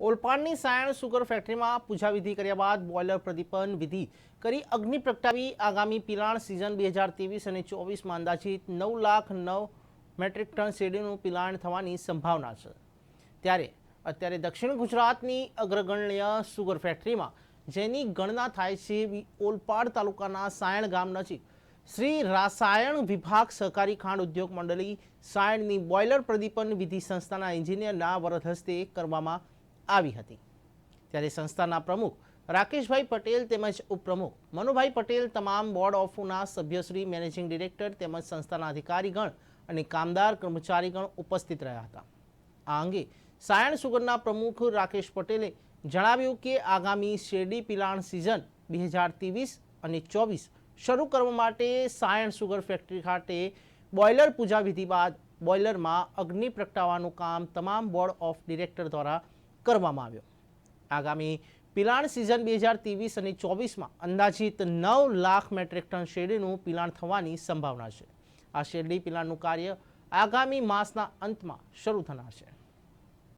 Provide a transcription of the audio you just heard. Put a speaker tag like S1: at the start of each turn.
S1: ઓલપાડની Sayan sugar ફેક્ટરીમાં પૂજાવિધિ કર્યા બાદ બોઇલર પ્રદીપન વિધિ કરી અગ્નિ પ્રગટાવી. આગામી પિલાણ સિઝન બે હજાર ત્રેવીસ અને ચોવીસમાં અંદાજિત નવ લાખ નવ મેટ્રિક ટન શેરડીનું પિલાણ થવાની સંભાવના છે. ત્યારે અત્યારે દક્ષિણ ગુજરાતની અગ્રગણ્ય સુગર ફેક્ટરીમાં જેની ગણના થાય છે ઓલપાડ તાલુકાના સાયણ ગામ નજીક, શ્રી રાસાયણ વિભાગ સહકારી ખાંડ ઉદ્યોગ મંડળી સાયણની બોઇલર પ્રદીપન વિધિ સંસ્થાના એન્જિનિયરના વરદ હસ્તે કરવામાં આવી હતી. ત્યારે સંસ્થાના પ્રમુખ રાકેશભાઈ પટેલ તેમજ ઉપપ્રમુખ મનુભાઈ પટેલ તમામ બોર્ડ ઓફના સભ્યશ્રી, મેનેજિંગ ડિરેક્ટર તેમજ સંસ્થાના અધિકારીગણ અને કામદાર કર્મચારીગણ ઉપસ્થિત રહ્યા હતા. આ અંગે સાયણ સુગરના પ્રમુખ રાકેશ પટેલે જણાવ્યું કે આગામી શેરડી પિલાણ સિઝન બે હજાર ત્રેવીસ અને ચોવીસ શરૂ કરવા માટે સાયણ સુગર ફેક્ટરી ખાતે બોઇલર પૂજા વિધિ બાદ બોઇલરમાં અગ્નિ પ્રગટાવવાનું કામ તમામ બોર્ડ ઓફ ડિરેક્ટર દ્વારા કરવામાં આવ્યો. આગામી પિલાણ સિઝન બે હજાર ત્રેવીસ અને ચોવીસમાં અંદાજિત નવ લાખ મેટ્રિક ટન શેરડીનું પિલાણ થવાની સંભાવના છે. આ શેરડી પિલાણનું કાર્ય આગામી માસના અંતમાં શરૂ થનાર છે.